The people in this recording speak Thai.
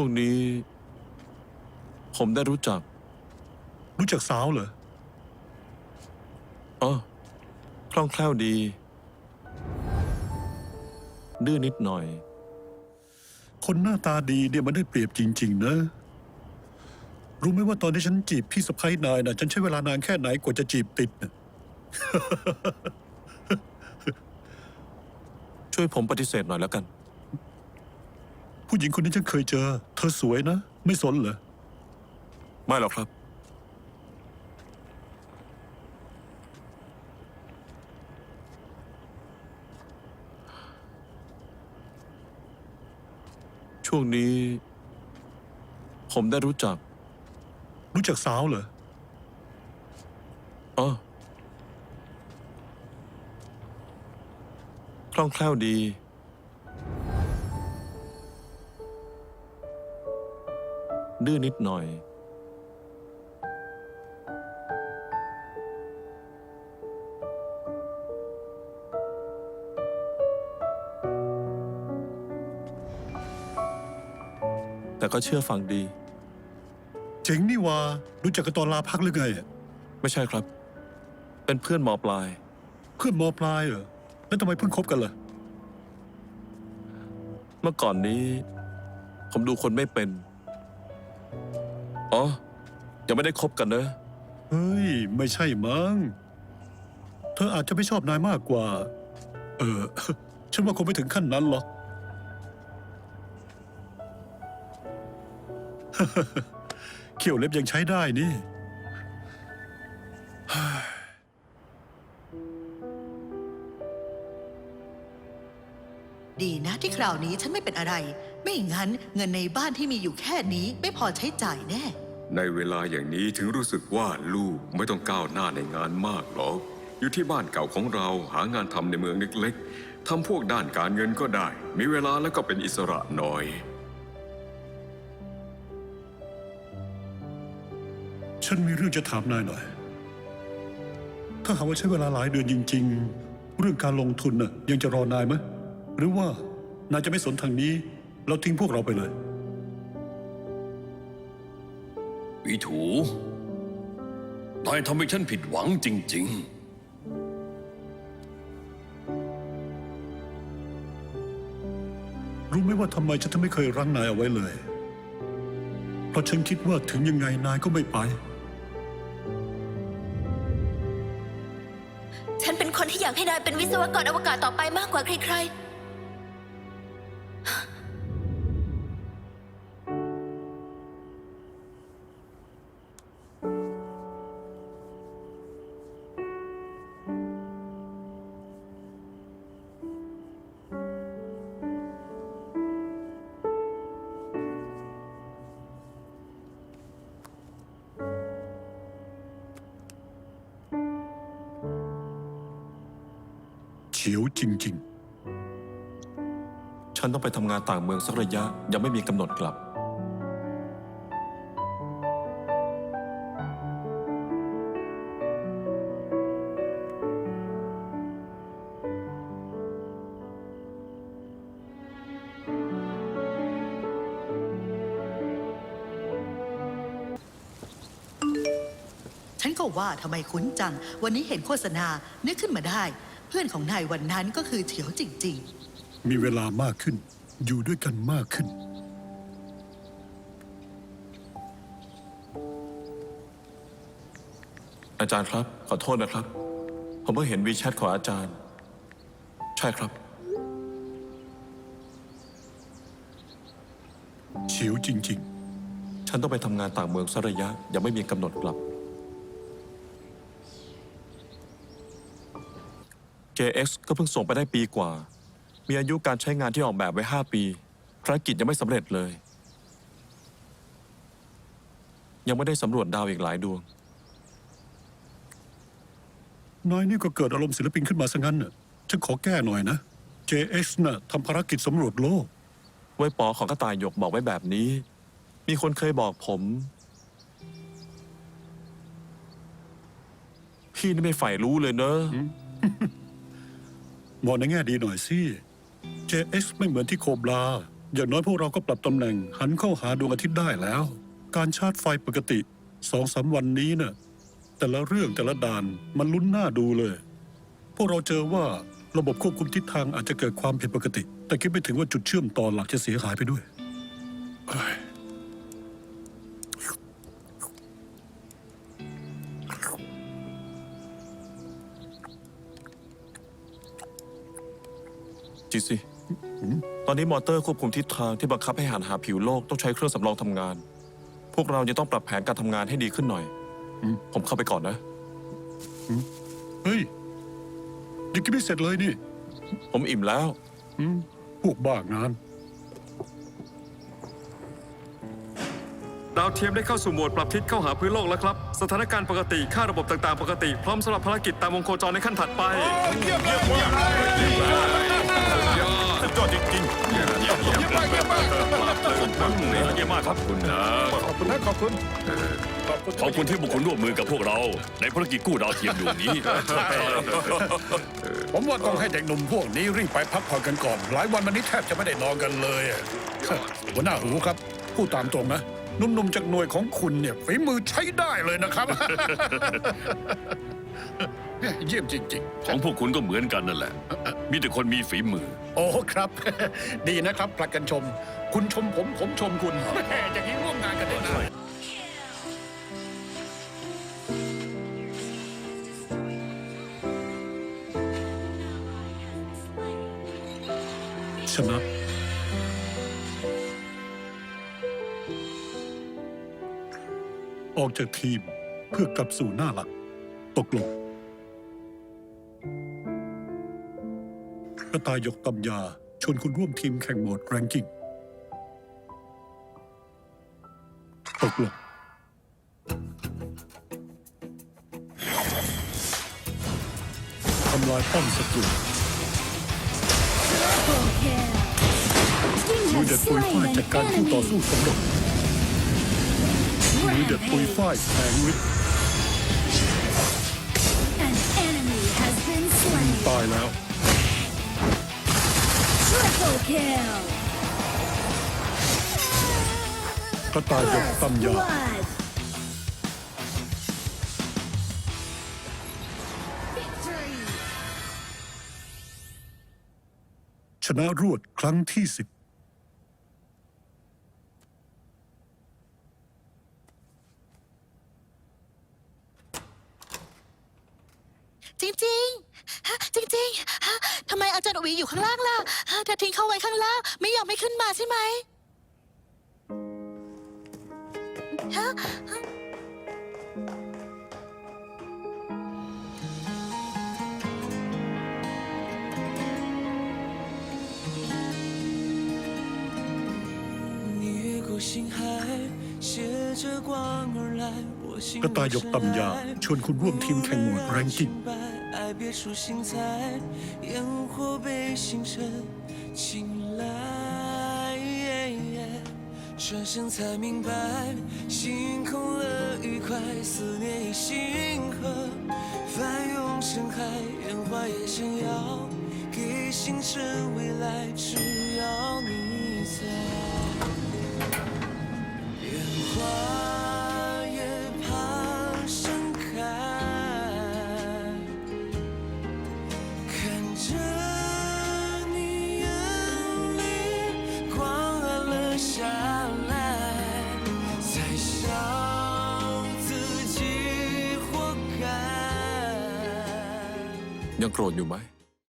ช่วงนี้ ผมได้รู้จักรู้จักสาวเหรอ อ๋อคล่องแคล่วดี ดื้อนิดหน่อย คนหน้าตาดีเนี่ยมันได้เปรียบจริง ๆ นะ รู้ไหมว่าตอนที่ฉันจีบพี่สะพ้ยนายนะฉันใช้เวลานานแค่ไหนกว่าจะจีบติดนะช่วยผมปฏิเสธหน่อยแล้วกัน ผู้หญิงคนนี้ฉันเคยเจอ เธอสวยนะ ไม่สนเหรอ ไม่หรอกครับ ช่วงนี้ ผมได้รู้จักรู้จักสาวเหรอ อ๋อคล่องแคล่วดี ดื้อนิดหน่อย แต่ก็เชื่อฟังดี เจ๋งนี่ว่ารู้จักกันตอนลาพักหรือไงอะไม่ใช่ครับ เป็นเพื่อนมอปลาย เพื่อนมอปลายเหรอแล้วทำไมเพิ่งคบกันล่ะ เมื่อก่อนนี้ ผมดูคนไม่เป็น อ๋อ ยังไม่ได้คบกันเนอะเฮ้ย ไม่ใช่มั้ง เธออาจจะไม่ชอบนายมากกว่า เออ ฉันว่าคงไม่ถึงขั้นนั้นหรอก เขี่ยวเล็บยังใช้ได้นี่ ดีนะที่คราวนี้ฉันไม่เป็นอะไร ไม่งั้นเงินในบ้านที่มีอยู่แค่นี้ไม่พอใช้จ่ายแน่ ในเวลาอย่างนี้ถึงรู้สึกว่าลูกไม่ต้องก้าวหน้าในงานมากหรอก อยู่ที่บ้านเก่าของเราหางานทำในเมืองเล็กๆทำพวกด้านการเงินก็ได้ มีเวลาแล้วก็เป็นอิสระหน่อย ฉันมีเรื่องจะถามนายหน่อย ถ้าหากว่าใช้เวลาหลายเดือนจริง ๆ เรื่องการลงทุนน่ะยังจะรอนายไหมหรือว่านายจะไม่สนทางนี้แล้วทิ้งพวกเราไปเลย วิถู นายทำให้ฉันผิดหวังจริงรู้ไหมว่าทำไมฉันถึงไม่เคยรั้งนายเอาไว้เลย เพราะฉันคิดว่าถึงยังไงนายก็ไม่ไป ฉันเป็นคนที่อยากให้นายเป็นวิศวกรอวกาศต่อไปมากกว่าใคร เฉียวจริง ฉันต้องไปทำงานต่างเมืองสักระยะ ยังไม่มีกำหนดกลับ ฉันก็ว่าทำไมคุ้นจัง วันนี้เห็นโฆษณานึกขึ้นมาได้ เพื่อนของนายวันนั้นก็คือเฉียวจริงๆมีเวลามากขึ้น อยู่ด้วยกันมากขึ้น อาจารย์ครับ ขอโทษนะครับ ผมเพิ่งเห็นวีแชทของอาจารย์ ใช่ครับ เฉียวจริงฉันต้องไปทำงานต่างเมืองสักระยะ ยังไม่มีกำหนดกลับ JX ก็เพิ่งส่งไปได้ปีกว่า มีอายุการใช้งานที่ออกแบบไว้ 5 ปี ภารกิจยังไม่สำเร็จเลย ยังไม่ได้สำรวจดาวอีกหลายดวงๆนายนี่ก็เกิดอารมณ์ศิลปินขึ้นมาซะงั้นน่ะฉันขอแก้หน่อยนะ JX น่ะทำภารกิจสำรวจโลก ไว้ปอของกระต่ายหยกบอกไว้แบบนี้ มีคนเคยบอกผม พี่นี่ไม่ใฝ่รู้เลยเนอะ มองในแง่ดีหน่อยสิ JX ไม่เหมือนที่โคบลา อย่างน้อยพวกเราก็ปรับตำแหน่ง หันเข้าหาดวงอาทิตย์ได้แล้ว การชาร์จไฟปกติสองสามวันนี้น่ะ แต่ละเรื่องแต่ละด่านมันลุ้นหน้าดูเลย พวกเราเจอว่าระบบควบคุมทิศทางอาจจะเกิดความผิดปกติ แต่คิดไม่ถึงว่าจุดเชื่อมต่อหลักจะเสียหายไปด้วยเอ้ย จีซีตอนนี้มอเตอร์ควบคุมทิศทางที่บังคับให้หันหาผิวโลกต้องใช้เครื่องสำรองทำงาน พวกเราจะต้องปรับแผนการทำงานให้ดีขึ้นหน่อย ผมเข้าไปก่อนนะ เฮ้ยยังกินไม่เสร็จเลยนี่ผมอิ่มแล้วอืมพวกบ้างาน ดาวเทียมได้เข้าสู่โหมดปรับทิศเข้าหาพื้นโลกแล้วครับ สถานการณ์ปกติ ค่าระบบต่างๆ ปกติ พร้อมสำหรับภารกิจตามวงโคจรในขั้นถัดไปสุดย อดจริงๆเยี่ยมมากครับคุณนะขอบคุณนะขอบคุณขอบคุณที่บุคคลร่วมมือกับพวกเรา ในภารกิจกู้ดาวเทียมดวงนี้ ผมว่าต้องให้เด็กหนุ่มพวกนี้รีบไปพักผ่อนกันก่อน หลายวันมานี้แทบจะไม่ได้นอนกันเลยหัวหน้าหูครับพูดตามตรงนะหนุ่มๆจากหน่วยของคุณเนี่ยฝีมือใช้ได้เลยนะครับ เยี่ยมจริงของพวกคุณก็เหมือนกันนั่นแหละ มีแต่คนมีฝีมือ ๆ โอ้ครับ ดีนะครับผลัดกันชม คุณชมผมผมชมคุณแหม่อย่างนี้ร่วมงานกันได้นานชนะ ออกจากทีมเพื่อกลับสู่หน้าหลัก ตกลงกระต่ายยกตำยาชวนคุณร่วมทีมแข่งโหมดแรงกิ้งตกลงทำลายป้อมศัตรูมือเด็ดปุยฝ้ายจัดการคู่ต่อสู้สำเร็จมือเด็ดปุยฝ้ายแผงฤทธิ์ ตายแล้ว Triple kill. กระต่ายยก First ตำยา blood. ชนะรวดครั้งที่สิบจริงๆ จริงๆฮะทำไมอาจารย์อวีอยู่ข้างล่างล่ะฮะเทิ้งเขาไว้ข้างล่าง ไม่ยอมไม่ขึ้นมาใช่ไหมฮะกระตายหยกตำยาชวนคุณร่วมทีมแข่งหมวดแรงกิ้ 爱别出心裁，烟火被星辰青睐。转身才明白，心空了愉快，思念已星河，翻涌成海，烟花也想要给星辰未来， ยังโกรธอยู่ไหม